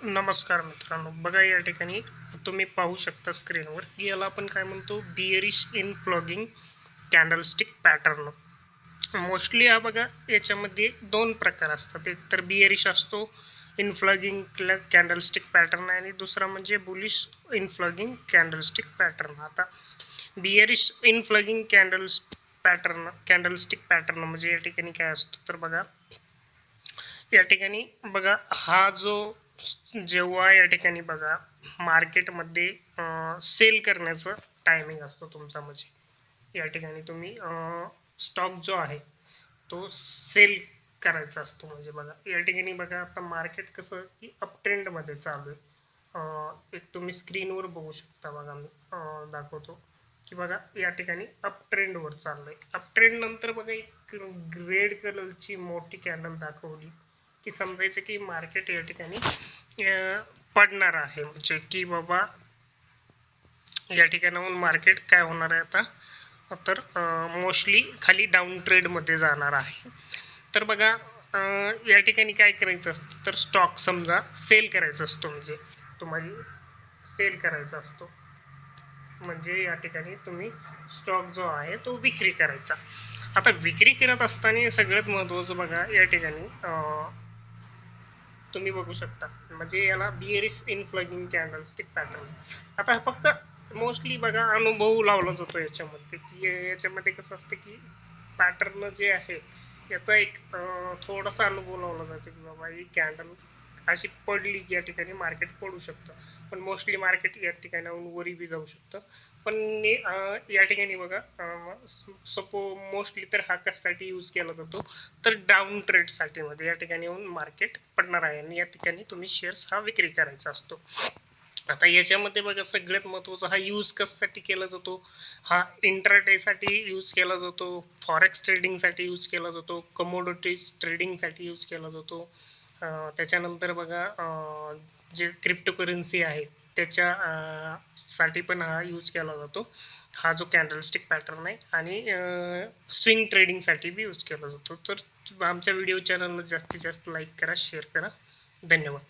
नमस्कार मित्रांनो बघा या ठिकाणी तुम्ही पाहू शकता स्क्रीनवर की याला आपण काय म्हणतो? Bearish engulfing candlestick pattern mostly हा बघा याच्यामध्ये दोन प्रकार असतात. एक तर बिअरिश असतो इन फ्लॉगिंग कॅन्डलस्टिक पॅटर्न आणि दुसरा म्हणजे bullish engulfing candlestick pattern आता bearish engulfing pattern candlestick pattern म्हणजे या ठिकाणी काय असतं? तर बघा या ठिकाणी बघा हा जो जेव्हा या ठिकाणी बघा मार्केटमध्ये सेल करण्याचं टायमिंग असतो तुमचा म्हणजे. या ठिकाणी तुम्ही स्टॉक जो आहे तो सेल करायचा असतो म्हणजे बघा. या ठिकाणी बघा आता मार्केट कसं की अपट्रेंडमध्ये चालू आहे. एक तुम्ही स्क्रीनवर बघू शकता बघा मी दाखवतो. की बघा या ठिकाणी अप ट्रेंडवर चाललंय. अप ट्रेंड नंतर बघा एक रेड कलरची मोठी कॅन्डल दाखवली. की समजायचं की मार्केट या ठिकाणी पडणार आहे. म्हणजे की बाबा या ठिकाणाहून मार्केट काय होणार आहे आता? तर मोस्टली खाली डाऊन ट्रेडमध्ये जाणार आहे. तर बघा या ठिकाणी काय करायचं असतं? तर स्टॉक समजा सेल करायचा असतो. म्हणजे तुम्हाला सेल करायचा असतो. म्हणजे या ठिकाणी तुम्ही स्टॉक जो आहे तो विक्री करायचा. आता विक्री करत असताना सगळ्यात महत्त्वाचं बघा या ठिकाणी तुम्ही बघू शकता. म्हणजे याला bearish engulfing candlestick pattern आता फक्त मोस्टली बघा अनुभव लावला जातो याच्यामध्ये. की याच्यामध्ये कसं असतं की पॅटर्न जे आहे याचा एक थोडासा अनुभव लावला जातो की बाबा ही कॅन्डल अशी पडली की या ठिकाणी मार्केट पडू शकतं. पण मोस्टली मार्केट या ठिकाणाहून वरी बी जाऊ शकतं. पण या ठिकाणी बघा सपो मोस्टली तर हा कशासाठी यूज केला जातो? तर डाऊन ट्रेडसाठी मध्ये या ठिकाणी येऊन मार्केट पडणार आहे आणि या ठिकाणी तुम्ही शेअर्स हा विक्री करायचा असतो. आता याच्यामध्ये बघा सगळ्यात महत्त्वाचा हा यूज कशासाठी केला जातो? हा साठी यूज केला जातो फॉरेक्स ट्रेडिंगसाठी यूज केला जातो कमोडिटीज ट्रेडिंगसाठी यूज केला जातो. त्याच्यानंतर बघा जे क्रिप्टोकरन्सी आहे त्याच्या साठी पण हा यूज केला जातो. हा जो कॅन्डलस्टिक पॅटर्न आहे आणि स्विंग ट्रेडिंगसाठी बी यूज केला जातो. तर आमच्या व्हिडिओ चॅनलला जास्तीत जास्त लाईक करा शेअर करा. धन्यवाद.